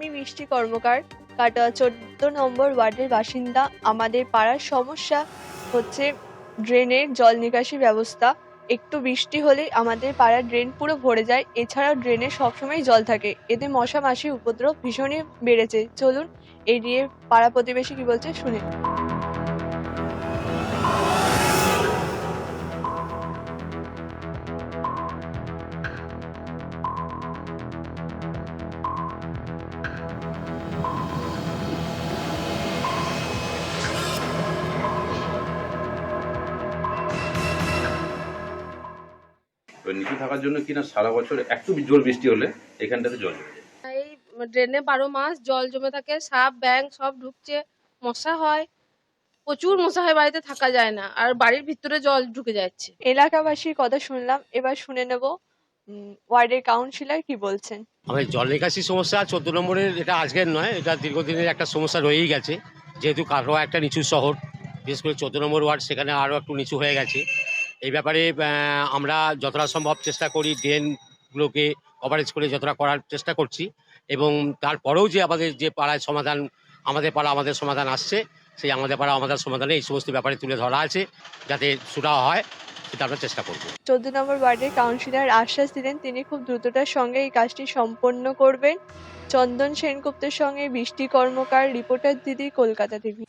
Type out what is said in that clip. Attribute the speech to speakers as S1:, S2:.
S1: বৃষ্টি কর্মকার। কাটোয়া চোদ্দ নম্বর ওয়ার্ডের বাসিন্দা। আমাদের পাড়ার সমস্যা হচ্ছে ড্রেনের জল নিকাশি ব্যবস্থা। একটু বৃষ্টি হলেই আমাদের পাড়ার ড্রেন পুরো ভরে যায়। এছাড়াও ড্রেনে সবসময় জল থাকে। এতে মশা মাছির উপদ্রব ভীষণই বেড়েছে। চলুন এই নিয়ে পাড়া প্রতিবেশী কি বলছে শুনে
S2: নিচু থাকার জন্য কিনা সারা বছর একটু জোর বৃষ্টি হলে এখানটাতে জল জমে যায়।
S3: এই ড্রেনে বারো মাস জল জমে থাকে সাপ ব্যাং সব ঢুকছে মশা হয়। প্রচুর মশা হয় বাড়িতে থাকা যায় না আর বাড়ির ভিতরে জল ঢুকে যাচ্ছে।
S1: এলাকাবাসীর কথা শুনলাম এবার শুনে নেব ওয়ার্ডের কাউন্সিলর কি বলছেন?
S4: আমাদের জল নিকাশি সমস্যা চোদ্দ নম্বরের এটা আজকের নয় এটা দীর্ঘদিনের একটা সমস্যা রয়েই গেছে। যেহেতু কাটোয়া একটা নিচু শহর বিশেষ করে চোদ্দ নম্বর ওয়ার্ড সেখানে আরও একটু নিচু হয়ে গেছে। এই ব্যাপারে আমরা যতটা সম্ভব চেষ্টা করি ড্রেনগুলোকে কভারেজ করে যতটা করার চেষ্টা করছি এবং তারপরেও যে আমাদের যে পাড়ায় সমাধান, আমাদের পাড়া আমাদের সমাধান আসছে, সেই আমাদের পাড়া আমাদের সমাধানে এই সমস্ত ব্যাপারে তুলে ধরা আছে যাতে সুরাহা হয় চেষ্টা
S1: চোদ্দ নম্বর ওয়ার্ডের কাউন্সিলর আশ্বাস দিলেন তিনি খুব দ্রুততার সঙ্গে এই কাজটি সম্পন্ন করবেন। চন্দন সেনগুপ্তের সঙ্গে বৃষ্টি কর্মকার, রিপোর্টার দিদি, কলকাতা টিভি।